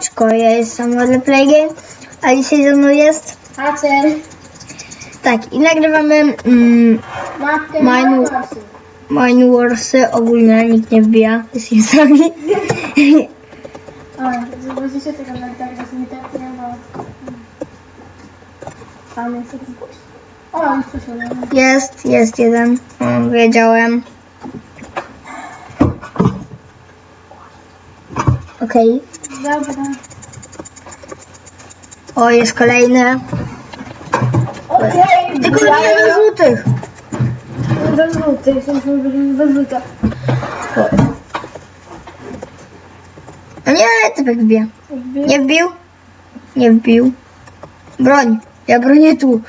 Siemaneczko, ja jestem Model Playgame, a dzisiaj ze mną jest... Acer. Tak, i nagrywamy mm, Matkę Mine- Mine Warsy, ogólnie nikt nie wbija, jesteśmy sami. A, zobaczycie tego na tak, że mi tak nie ma. Tam jest jakiś. O, już przyszedłem. Jest, jest jeden, o, wiedziałem. Okej, Dobra. o, jest kolejny. Okej, Tylko nie do żółtych. Bez żółtych, jesteśmy bez żółtych. A nie, typek wbija. Nie wbił? Nie wbił. Broń. Ja bronię tu.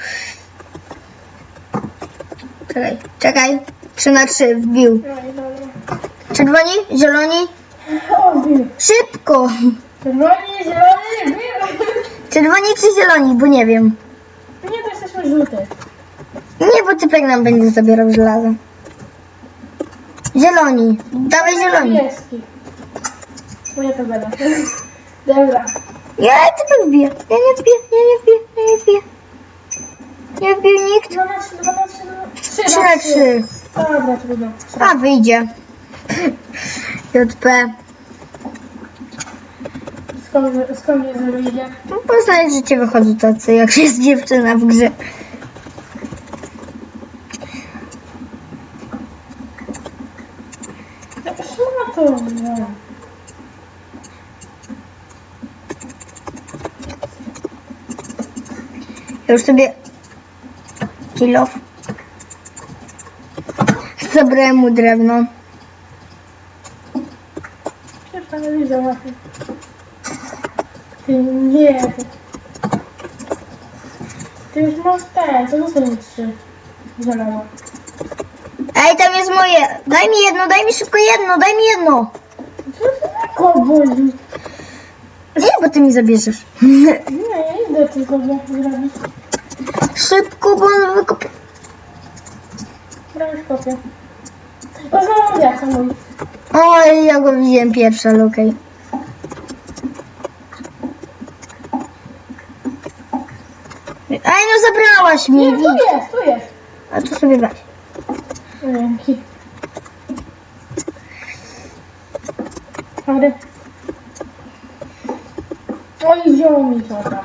Czekaj, czekaj. 3 na 3 wbił. No. Czerwoni? Zieloni? O. Szybko. Czerwoni, zielony. Czerwoni czy zieloni? Bo nie wiem. Nie, to jesteśmy żółty. Nie, bo typek nam będzie zabierał żelazo. Zieloni. Dawaj zieloni. Niebieski. Bo ja to będę. Dobra. Ja typek wbija. Ja nie wbiję, ja nie wbiję, ja nie wbiję. Nie wbił nikt. 2 na 3, 2 na 3, 3 3 na 3. Dobra, trudno. A wyjdzie. JP. Skąd, mnie wyjdzie? No, Poznać, że cię wychodzą tacy, jak jest dziewczyna w grze. Szmato. No. Ja już sobie kill off. Zabrałem mu drewno. Przecież tam nie załatwię. Nie. Ty, już masz ten, co zostanie trzy. Zalało. Ej, tam jest moje. Daj mi jedno, daj mi szybko jedno, daj mi jedno. Co ty tak boli? Nie, bo ty mi zabierzesz. Nie, ja idę tylko zrobić. Szybko, bo on wykopie. Brałeś kopię. O, znowu ja mój. Oj, ja go widziałem pierwszy, ale okej. Ej, no zabrałaś mi. Nie, tu widz. jest, tu jest. A to sobie weź. Dzięki. Ale... Oj, wziął mi to tam.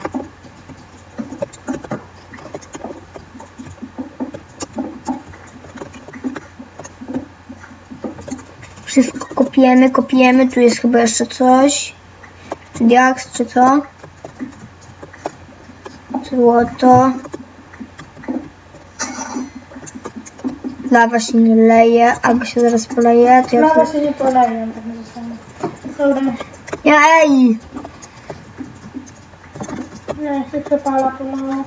Wszystko kopiemy, kopiemy. Tu jest chyba jeszcze coś. Diaks, czy co? Złoto. Lawa się nie leje, albo się zaraz poleje. To ja Mama tu... się nie poleje, tak nie zostanę. Dobra, Ej! nie, się przepala pomału.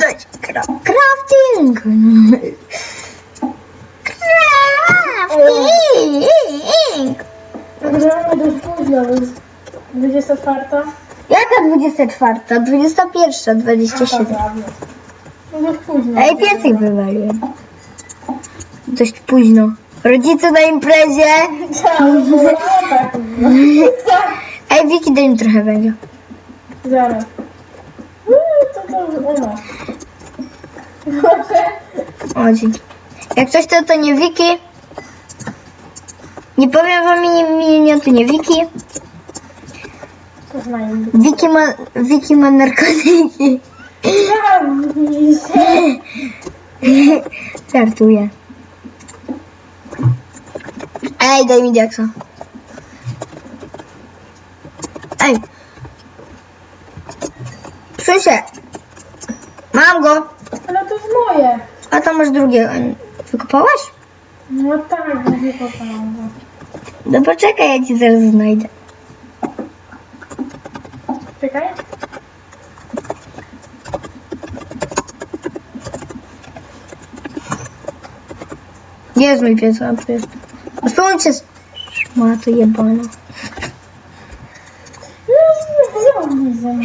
Dać! Crafting! 24. Jaka 24? 21, 27. No dość późno. Ej, piecyk wywaliłem. Dość późno. Rodzice na imprezie. Tak, Ej, Wiki, daj mi trochę węgla. Zaraz. Uuu, to to ona. Proszę. O, dzięki. Jak coś to, to nie Wiki. Nie powiem wam imienia, to nie Wiki. Co znają? Wiki ma, Wiki ma narkotyki. Żartuję. Ej, daj mi diaksa. Ej. Słyszę. Mam go. Ale to jest moje. A tam masz drugiego. Wykopałaś? No tak, nie kopałam go. No poczekaj, ja ci zaraz znajdę. Czekaj. Gdzie jest mój pies? A, tu jest. Usuńcie. Ma to jebana. No, nie ze mną.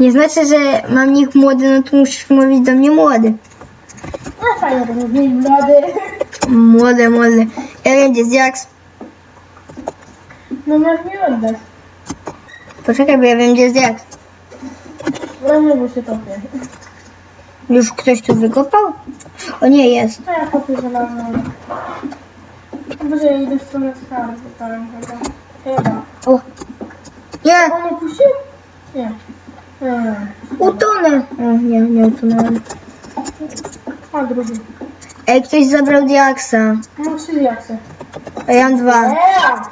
Nie znaczy, że mam nick młody, no to musisz mówić do mnie młody. fajnie, to jest mniej młody. Młode, młode. Ja wiem, gdzie jest Jax. No masz mi oddać. Poczekaj, bo ja wiem, gdzie jest Jax. No nie, bo się topię. Już ktoś tu wykopał? O nie, jest. A ja kopię żelazną. Może ja idę w stronę skarbu tam chyba. Chyba. O. Nie, On opuścił? Nie. Utonę. O, nie, nie utonąłem. A drugi. Ej, ktoś zabrał Jaxa. Mam trzy jaksy. A ja mam dwa.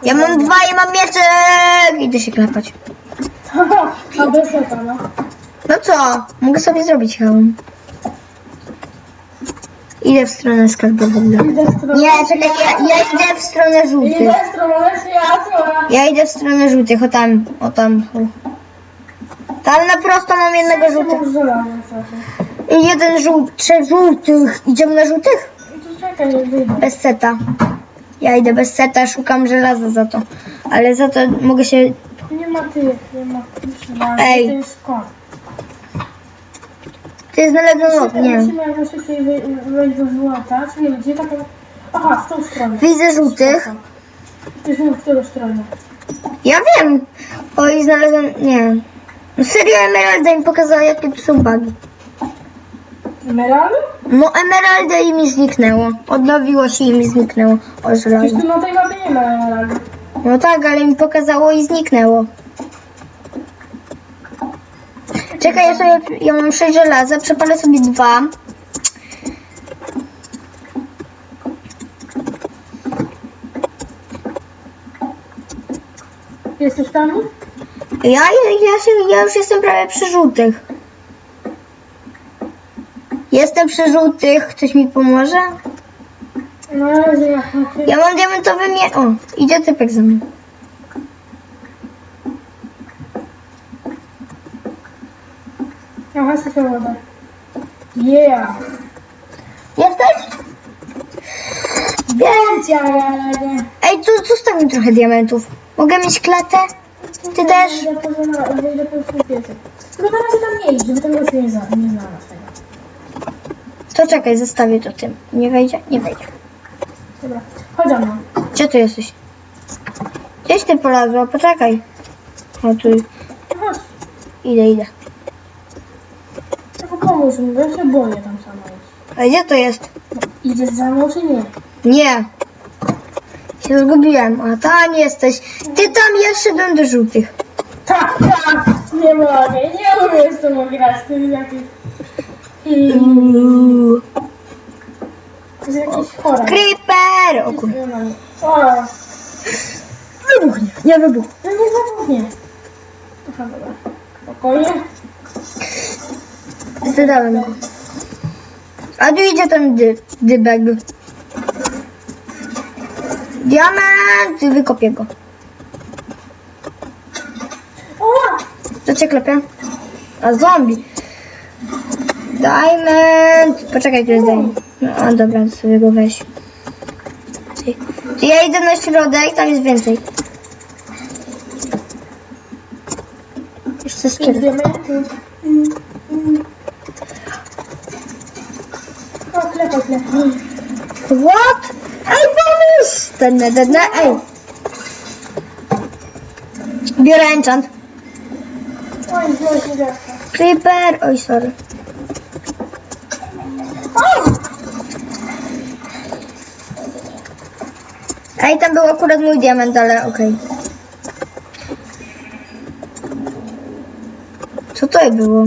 Ja mam dwa i mam mieczek! Idę się klepać. A no. No co? Mogę sobie zrobić hełm. Idę w stronę. Idę w stronę Nie, czekaj, ja, ja idę w stronę żółtych. Idę w stronę światła. Ja idę w stronę żółtych, o tam, o tam. Tam na prosto mam jednego żółtego. I jeden żółty, trzech żółtych. Idziemy na żółtych? I tu czekaj, nie wyjdę. Bez seta. Ja idę bez seta, szukam żelaza za to. Ale za to mogę się... Nie ma tych, nie ma żelaza. Ej. To jest? Ty znalazłem ok, nie. Musimy jak najszybciej wy- wejść do złota. Czy nie, gdzie taka... Aha, w tą stronę. Widzę żółtych. Mów w którą stronę. Ja wiem. Oj, znalazłem... Nie. No serio, Emeralda mi pokazała, jakie tu są bugi. Emeraldy? No, Emeralda i mi zniknęło. Odnowiło się i mi zniknęło. O, Przecież tu na tej mapie nie ma emeraldy. No tak, ale mi pokazało i zniknęło. Czekaj, ja sobie, ja mam 6 żelaza, przepalę sobie dwa. Jesteś tam? Ja, ja, ja, się, ja już jestem prawie przy żółtych. Jestem przy żółtych, ktoś mi pomoże? No, ja Ja mam diamentowy mie... O, idzie typek za mną. Aha, sobie wodę. Yeah! Jesteś? Ja radę. Ej, tu zostaw mi trochę diamentów. Mogę mieć klatę? Ty też? Tylko na razie tam nie idź, żeby ten gość nie, zna, nie znalazł. To czekaj, zostawię to tym. Nie wejdzie? Nie wejdzie. Dobra, chodź Anna. Gdzie ty jesteś? Gdzieś ty polazła? Poczekaj. O, tu. Chodź, Idę, idę. tylko pomóż mi, bo ja się boję tam sama iść. A gdzie to jest? Idziesz za mną czy nie? Nie. Się zgubiłem. A tam jesteś. Ty tam, ja szedłem do żółtych. Tak, tak, nie mogę, nie umiem z tobą grać, to jest jakiś... I... Uuu. To jest jakiś chora. Creeper! O kur... Nie ma. O, Wybuchnie. Nie wybuch. no nie zabuchnie. Aha, dobra. Spokojnie. Zdałem go. A tu idzie ten dy, dybek. Diament! Wykopię go. O! To cię klepie? A zombie. Diamond! Poczekaj, tu jest diamond. No, a dobra, to sobie go weź. Ja idę na środek, tam jest więcej. Jeszcze. Mm, mm. O, klepaj, klepaj. What? Ej, pomóż! Ten, ten, ten, ej. Biorę enchant. Oj, mi wiatr. Creeper. Oj, sorry. O! Ej, tam był akurat mój diament, ale okej. Co to było?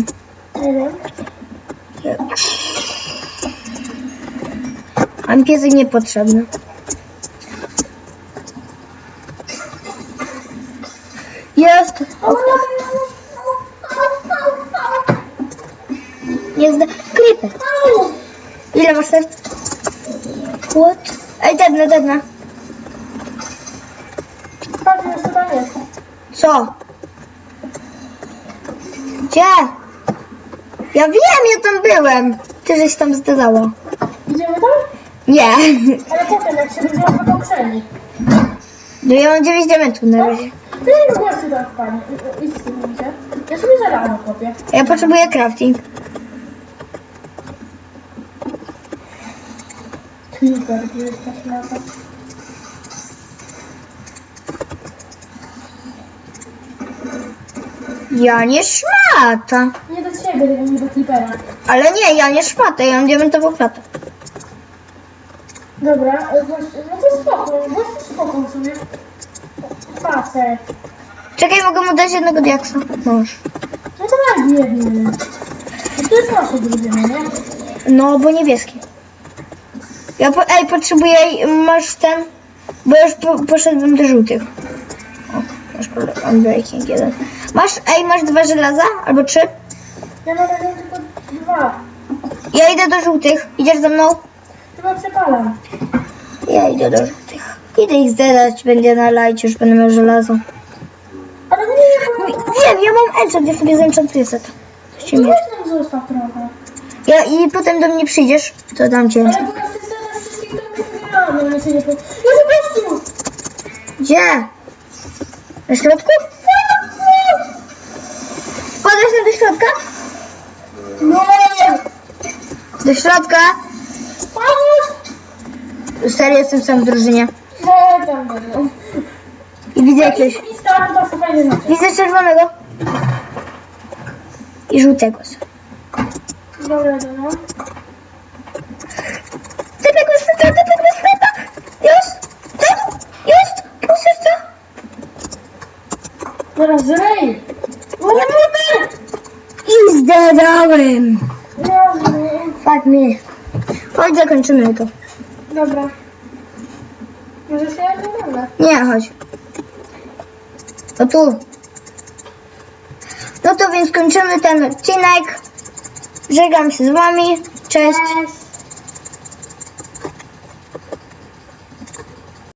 A mi piesek niepotrzebny. Jest! O, zda... Creeper. Ile masz serc? What? Ej, dedna, dedna. Patrz, jeszcze tam jest. Co? Gdzie? Ja wiem, ja tam byłem. Ty żeś tam zdadała. Idziemy tam? Nie. Ale potem, jak się będziemy poprzedni. No ja mam 9 diamentów na razie. Ty nie gościu tak, pani. Idź z tym, idzie. Ja sobie żelazno kopię. Ja potrzebuję crafting. Super, gdzie jest ta szmata? Ja nie szmata. Nie do ciebie, tylko nie do Clippera. Ale nie, ja nie szmata, ja mam diamentową klatę. Dobra, e, właśnie- no to spoko, właśnie spoko sobie. Facet. Czekaj, mogę mu dać jednego diaksa. No to daj jedny. No to jest nasze drużyny, nie? No, bo niebieski. Ja po, ej, potrzebuję, masz ten, bo już po, poszedłem do żółtych. Masz problem, unbreaking jeden. Masz, ej, masz dwa żelaza? Albo trzy? Ja mam tylko dwa. Ja idę do żółtych. Idziesz ze mną? Chyba przepalam. Ja idę do żółtych. Idę ich zdedać, będzie na lajcie, już będę miał żelazo. Ale nie, nie, bo... Wiem, ja mam enchant, ja sobie zenchantuję set. Weź nam zostaw trochę. Ja, I potem do mnie przyjdziesz, to dam ci Ale enchant. bo ja chcę zadać wszystkich się nie po... Ja po prostu! Gdzie? Na środku? Tam do środka? No nie! Do środka? Pomóż! Serio jestem sam w drużynie. Nie, tam będą. I widzę. I to fajnie znaczy. Widzę czerwonego. I żółtego. Dobra, dobra. Tego świata, tego świata. Jest! Tak! Jest! Proszę co? Teraz! Nie mogę! I. Nie, zrej. Fuck me. Chodź, zakończymy to. Dobra. Może się ja wygląda. Nie, chodź. No tu. No to więc kończymy ten odcinek. Żegnam się z wami. Cześć. Cześć.